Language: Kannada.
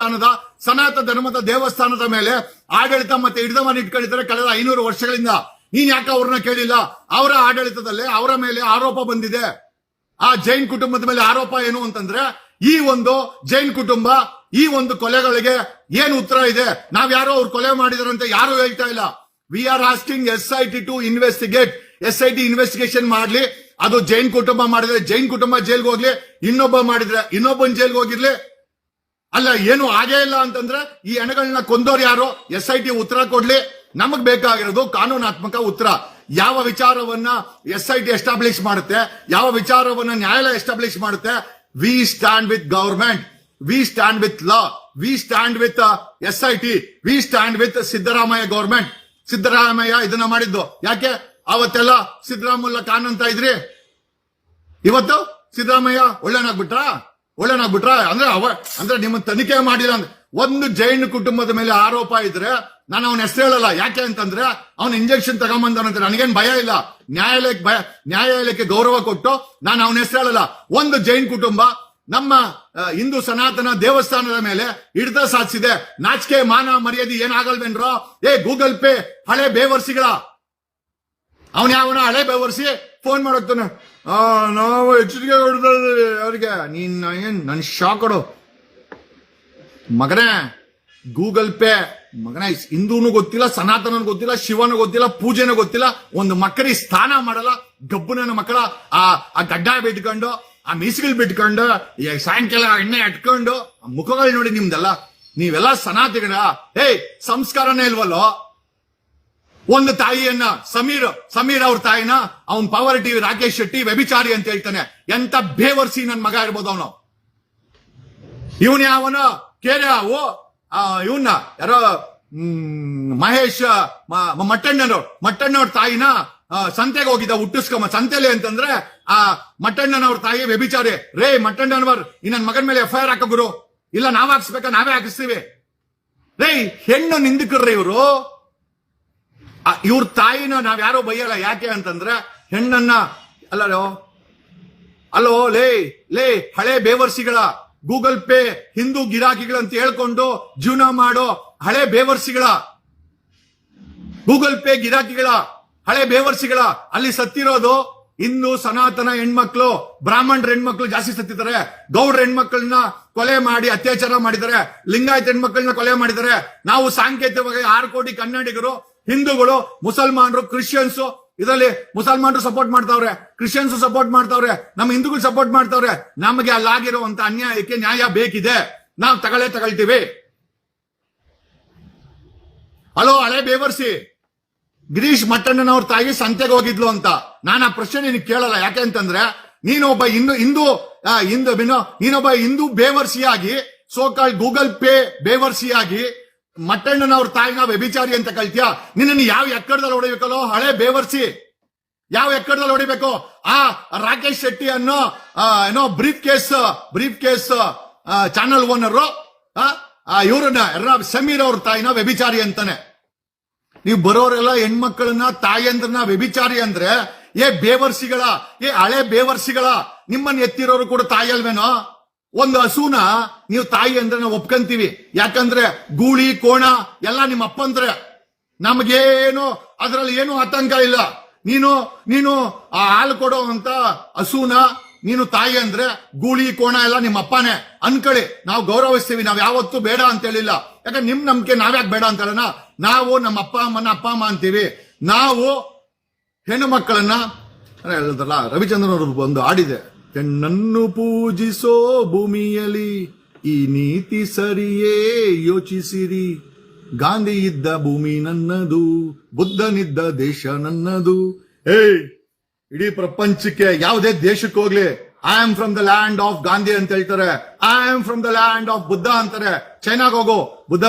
ದೇವಸ್ಥಾನದ ಸನಾತ ಧರ್ಮದ ದೇವಸ್ಥಾನದ ಮೇಲೆ ಆಡಳಿತ ಮತ್ತೆ ಹಿಡಿದವನ್ನ ಇಟ್ಕೊಂಡಿದ್ದಾರೆ ಕಳೆದ ಐನೂರು ವರ್ಷಗಳಿಂದ. ನೀನ್ ಯಾಕೆ ಅವ್ರನ್ನ ಕೇಳಿಲ್ಲ? ಅವರ ಆಡಳಿತದಲ್ಲಿ ಅವರ ಮೇಲೆ ಆರೋಪ ಬಂದಿದೆ. ಆ ಜೈನ್ ಕುಟುಂಬದ ಮೇಲೆ ಆರೋಪ ಏನು ಅಂತಂದ್ರೆ, ಈ ಒಂದು ಜೈನ್ ಕುಟುಂಬ, ಈ ಒಂದು ಕೊಲೆಗಳಿಗೆ ಏನು ಉತ್ತರ ಇದೆ? ನಾವ್ ಯಾರೋ ಅವ್ರು ಕೊಲೆ ಮಾಡಿದಾರಂತೆ ಯಾರು ಹೇಳ್ತಾ ಇಲ್ಲ. We are asking S I T to investigate S I T investigation ಮಾಡ್ಲಿ. ಅದು ಜೈನ್ ಕುಟುಂಬ ಮಾಡಿದ್ರೆ ಜೈನ್ ಕುಟುಂಬ ಜೈಲ್ಗೆ ಹೋಗ್ಲಿ, ಇನ್ನೊಬ್ಬ ಮಾಡಿದ್ರೆ ಇನ್ನೊಬ್ಬನ್ ಜೈಲ್ಗೆ ಹೋಗಿರ್ಲಿ ಅಲ್ಲ, ಏನು ಆಗೇ ಇಲ್ಲ ಅಂತಂದ್ರೆ ಈ ಹೆಣಗಳನ್ನ ಕೊಂದೋರು ಯಾರು? ಎಸ್ ಐ ಟಿ ಉತ್ತರ ಕೊಡ್ಲಿ. ನಮಗ್ ಬೇಕಾಗಿರೋದು ಕಾನೂನಾತ್ಮಕ ಉತ್ತರ. ಯಾವ ವಿಚಾರವನ್ನ ಎಸ್ ಐ ಟಿ ಎಸ್ಟಾಬ್ಲಿಷ್ ಮಾಡುತ್ತೆ? ಯಾವ ವಿಚಾರವನ್ನ ನ್ಯಾಯಾಲಯ ಎಸ್ಟಾಬ್ಲಿಷ್ ಮಾಡುತ್ತೆ? We stand with government we stand with law we stand with S I T. We stand with Siddaramaiah government Siddaramaiah ಇದನ್ನ ಮಾಡಿದ್ದು. ಯಾಕೆ? ಅವತ್ತೆಲ್ಲ ಸಿದ್ದರಾಮಯ್ಯ ಕಾನಂತ ಇದ್ರಿ? ಇವತ್ತು ಸಿದ್ದರಾಮಯ್ಯ ಒಳ್ಳೆನಾಗ್ಬಿಟ್ರಾ? ಒಳ್ಳೆನಾಗ್ಬಿಟ್ರಾ, ಅಂದ್ರೆ ಅವ, ಅಂದ್ರೆ ನಿಮ್ಮ ತನಿಖೆ ಮಾಡಿಲ್ಲ ಅಂದ್ರೆ, ಒಂದು ಜೈನ್ ಕುಟುಂಬದ ಮೇಲೆ ಆರೋಪ ಇದ್ರೆ ನಾನು ಅವನ ಹೆಸರು ಹೇಳಲ್ಲ. ಯಾಕೆ ಅಂತಂದ್ರೆ, ಅವನ ಇಂಜೆಕ್ಷನ್ ತಗೊಂಬಂದವನಂತ ನನಗೇನ್ ಭಯ ಇಲ್ಲ. ನ್ಯಾಯಾಲಯಕ್ಕೆ ಭಯ, ನ್ಯಾಯಾಲಯಕ್ಕೆ ಗೌರವ ಕೊಟ್ಟು ನಾನು ಅವನ ಹೆಸರು ಹೇಳಲ್ಲ. ಒಂದು ಜೈನ್ ಕುಟುಂಬ ನಮ್ಮ ಹಿಂದೂ ಸನಾತನ ದೇವಸ್ಥಾನದ ಮೇಲೆ ಹಿಡಿತ ಸಾಧಿಸಿದೆ. ನಾಚಿಕೆ, ಮಾನ ಮರ್ಯಾದೆ ಏನಾಗಲ್ವೇನ್ರೋ? ಏ, ಗೂಗಲ್ ಪೇ, ಹಳೆ ಬೇವರ್ಸಿಗಳ ಅವನ ಯಾವನ ಹಳೆ ಬೆವರ್ಸಿ ಫೋನ್ ಮಾಡೋಗ್ತಾನೆ ನಾವು ಎಚ್ಚರಿಕೆ ಕೊಡ್ತಾ ಅವ್ರಿಗೆ, ನೀನ್ ಏನ್, ನನ್ ಶಾಕ್ ಕೊಡು. ಮಗನೇ ಗೂಗಲ್ ಪೇ ಮಗನ, ಹಿಂದೂನು ಗೊತ್ತಿಲ್ಲ, ಸನಾತನನು ಗೊತ್ತಿಲ್ಲ, ಶಿವನು ಗೊತ್ತಿಲ್ಲ, ಪೂಜೆನೂ ಗೊತ್ತಿಲ್ಲ, ಒಂದು ಮಕ್ಕಳಿಗೆ ಸ್ನಾನ ಮಾಡಲ್ಲ ಗಬ್ಬುನ ಮಕ್ಕಳ, ಆ ಆ ಗಡ್ಡ ಬಿಟ್ಕೊಂಡು, ಆ ಮೀಸುಗಳು ಬಿಟ್ಕೊಂಡು ಸಾಯಂಕಾಲ ಎಣ್ಣೆ ಇಟ್ಕೊಂಡು ಮುಖಗಳು ನೋಡಿ ನಿಮ್ದೆಲ್ಲ. ನೀವೆಲ್ಲ ಸನಾತನ ಏಯ್ ಸಂಸ್ಕಾರನೇ ಇಲ್ವಲ್ಲೋ? ಒಂದು ತಾಯಿಯನ್ನ, ಸಮೀರ್ ಸಮೀರ್ ಅವ್ರ ತಾಯಿನ, ಅವನ್ ಪವರ್ ಟಿವಿ ರಾಕೇಶ್ ಶೆಟ್ಟಿ, ವ್ಯಭಿಚಾರಿ ಅಂತ ಹೇಳ್ತಾನೆ. ಎಂತ ಬೇವರ್ಸಿ ನನ್ ಮಗ ಇರ್ಬೋದು ಅವನು. ಇವನ್ ಯಾವನ? ಕೇರ ಓ ಇವನ್ನ ಯಾರೋ ಮಹೇಶ್ ಮಟ್ಟಣ್ಣನವ್ರು. ಮಟ್ಟಣ್ಣವ್ರ ತಾಯಿನ ಸಂತೆಗೆ ಹೋಗಿದ್ದ ಹುಟ್ಟಿಸ್ಕೊಂಬ, ಸಂತೆಲಿ ಅಂತಂದ್ರೆ, ಆ, ಮಟ್ಟಣ್ಣನವ್ರ ತಾಯಿ ವ್ಯಭಿಚಾರಿ. ರೇ, ಮಟ್ಟಣ್ಣನವರ್, ಈ ನನ್ ಮಗನ ಮೇಲೆ ಎಫ್ ಐ ಆರ್ ಹಾಕ ಗುರು. ಇಲ್ಲ, ನಾವ್ ಹಾಕ್ಸ್ಬೇಕ? ನಾವೇ ಹಾಕಿಸ್ತೀವಿ. ರೇ, ಹೆಣ್ಣು ನಿಂದಕರ್ರಿ ಇವರು. ಇವ್ರ ತಾಯಿನ ನಾವ್ ಯಾರೋ ಬೈಯಲ್ಲ, ಯಾಕೆ ಅಂತಂದ್ರೆ ಹೆಣ್ಣನ್ನ ಅಲ್ಲೋ ಅಲ್ಲೋ, ಲೇ ಲೇ, ಹಳೆ ಬೇವರ್ಸಿಗಳ, ಗೂಗಲ್ ಪೇ, ಹಿಂದೂ ಗಿರಾಕಿಗಳಂತ ಹೇಳ್ಕೊಂಡು ಜೀವನ ಮಾಡೋ ಹಳೆ ಬೇವರ್ಸಿಗಳ, ಗೂಗಲ್ ಪೇ ಗಿರಾಕಿಗಳ, ಹಳೆ ಬೇವರ್ಸಿಗಳ, ಅಲ್ಲಿ ಸತ್ತಿರೋದು ಹಿಂದೂ ಸನಾತನ ಹೆಣ್ಮಕ್ಳು ಬ್ರಾಹ್ಮಣರ ಹೆಣ್ಮಕ್ಳು ಜಾಸ್ತಿ ಸತ್ತಿದ್ದಾರೆ ಗೌಡ್ರ ಹೆಣ್ಮಕ್ಳನ್ನ ಕೊಲೆ ಮಾಡಿ ಅತ್ಯಾಚಾರ ಮಾಡಿದ್ದಾರೆ, ಲಿಂಗಾಯತ ಹೆಣ್ಮಕ್ಳನ್ನ ಕೊಲೆ ಮಾಡಿದ್ದಾರೆ. ನಾವು ಸಾಂಕೇತಿಕವಾಗಿ ಆರು ಕೋಟಿ ಕನ್ನಡಿಗರು ಹಿಂದೂಗಳು, ಮುಸಲ್ಮಾನರು, ಕ್ರಿಶ್ಚಿಯನ್ಸ್, ಇದರಲ್ಲಿ ಮುಸಲ್ಮಾನರು ಸಪೋರ್ಟ್ ಮಾಡ್ತಾವ್ರೆ. ಕ್ರಿಶ್ಚಿಯನ್ಸ್ ಸಪೋರ್ಟ್ ಮಾಡ್ತಾವ್ರೆ. ನಮ್ಮ ಹಿಂದೂಗಳು ಸಪೋರ್ಟ್ ಮಾಡ್ತಾವ್ರೆ. ನಮಗೆ ಅಲ್ಲಾಗಿರುವಂತ ಅನ್ಯಾಯಕ್ಕೆ ನ್ಯಾಯ ಬೇಕಿದೆ. ನಾವು ತಗೊಳ್ಳೇ ತಗೊಳ್ತೀವಿ. ಹಲೋ ಹಳೆ ಬೇವರ್ಸಿ. ಗಿರೀಶ್ ಮಟ್ಟಣ್ಣನವ್ರ ತಾಯಿ ಸಂತೆಗೆ ಹೋಗಿದ್ಲು ಅಂತ. ನಾನು ಆ ಪ್ರಶ್ನೆ ನಿನಗೆ ಕೇಳಲ್ಲ. ಯಾಕೆ ಅಂತಂದ್ರೆ, ನೀನೊಬ್ಬ ಹಿಂದೂ ಹಿಂದೂ ಹಿಂದೂ ನೀನೊಬ್ಬ ಹಿಂದೂ ಬೇವರ್ಸಿಯಾಗಿ ಸೋಕಾಳ್ ಗೂಗಲ್ ಪೇ ಬೇವರ್ಸಿಯಾಗಿ ಮಟ್ಟಣ್ಣನವ್ರ ತಾಯಿನ ವ್ಯಭಿಚಾರಿ ಅಂತ ಕಳ್ತೀಯ ನಿನ್ನನ್ನು ಯಾವ ಎಕ್ಕಡದಲ್ಲಿ ಹೊಡಿಬೇಕಲ್ಲೋ? ಹಳೆ ಬೇವರ್ಸಿ. ಯಾವ ಎಕ್ಕಡದಲ್ಲಿ ಹೊಡಿಬೇಕು? ಆ ರಾಕೇಶ್ ಶೆಟ್ಟಿ ಅನ್ನೋ ಏನೋ briefcase briefcase channel owner ಇವ್ರನ್ನ ಸಮೀರ್ ಅವ್ರ ತಾಯಿನ ವ್ಯಭಿಚಾರಿ ಅಂತಾನೆ. ನೀವು ಬರೋರೆಲ್ಲ ಹೆಣ್ಮಕ್ಳನ್ನ, ತಾಯಂದ್ರನ್ನ ವ್ಯಭಿಚಾರಿ ಅಂದ್ರೆ, ಏ ಬೇವರ್ಸಿಗಳ, ಏ ಹಳೆ ಬೇವರ್ಸಿಗಳ, ನಿಮ್ಮನ್ನ ಎತ್ತಿರೋರು ಕೂಡ ತಾಯಿ ಅಲ್ವೇನೋ? ಒಂದು ಹಸುನ ನೀವು ತಾಯಿ ಅಂದ್ರೆ ನಾವು ಒಪ್ಕೊಂತೀವಿ. ಯಾಕಂದ್ರೆ ಗೂಳಿ, ಕೋಣ ಎಲ್ಲ ನಿಮ್ಮ ಅಪ್ಪ ಅಂದ್ರೆ ನಮಗೇನು ಅದರಲ್ಲಿ ಏನು ಆತಂಕ ಇಲ್ಲ. ನೀನು ನೀನು ಆ ಹಾಲು ಕೊಡೋ ಅಂತ ಹಸುನ ನೀನು ತಾಯಿ ಅಂದ್ರೆ ಗೂಳಿ, ಕೋಣ ಎಲ್ಲ ನಿಮ್ಮ ಅಪ್ಪನೇ. ಅನ್ಕಳಿ, ನಾವು ಗೌರವಿಸ್ತೀವಿ. ನಾವ್ ಯಾವತ್ತೂ ಬೇಡ ಅಂತ ಹೇಳಿಲ್ಲ. ಯಾಕಂದ್ರೆ ನಿಮ್ ನಂಬಿಕೆ ನಾವ್ಯಾಕೆ ಬೇಡ ಅಂತ ಹೇಳೋಣ ನಾವು ನಮ್ಮ ಅಪ್ಪ ಅಮ್ಮನ ಅಪ್ಪ ಅಮ್ಮ ಅಂತೀವಿ. ನಾವು ಹೆಣ್ಣು ಮಕ್ಕಳನ್ನ ಹೇಳಿದ್ರಲ್ಲ ರವಿಚಂದ್ರನ್ ಅವರು ಒಂದು ಹಾಡಿದೆ. ಹೆಣ್ಣನ್ನು ಪೂಜಿಸೋ ಭೂಮಿಯಲ್ಲಿ ಈ ನೀತಿ ಸರಿಯೇ ಯೋಚಿಸಿರಿ. ಗಾಂಧಿ ಇದ್ದ ಭೂಮಿ ನನ್ನದು, ಬುದ್ಧನಿದ್ದ ದೇಶ ನನ್ನದು. ಏಯ್, ಇಡೀ ಪ್ರಪಂಚಕ್ಕೆ ಯಾವುದೇ ದೇಶಕ್ಕೆ ಹೋಗ್ಲಿ. I am from the land of Gandhi ಅಂತ ಹೇಳ್ತಾರೆ. I am from the land of Buddha ಅಂತಾರೆ. ಚೈನಾಗ ಹೋಗೋ. ಬುದ್ಧ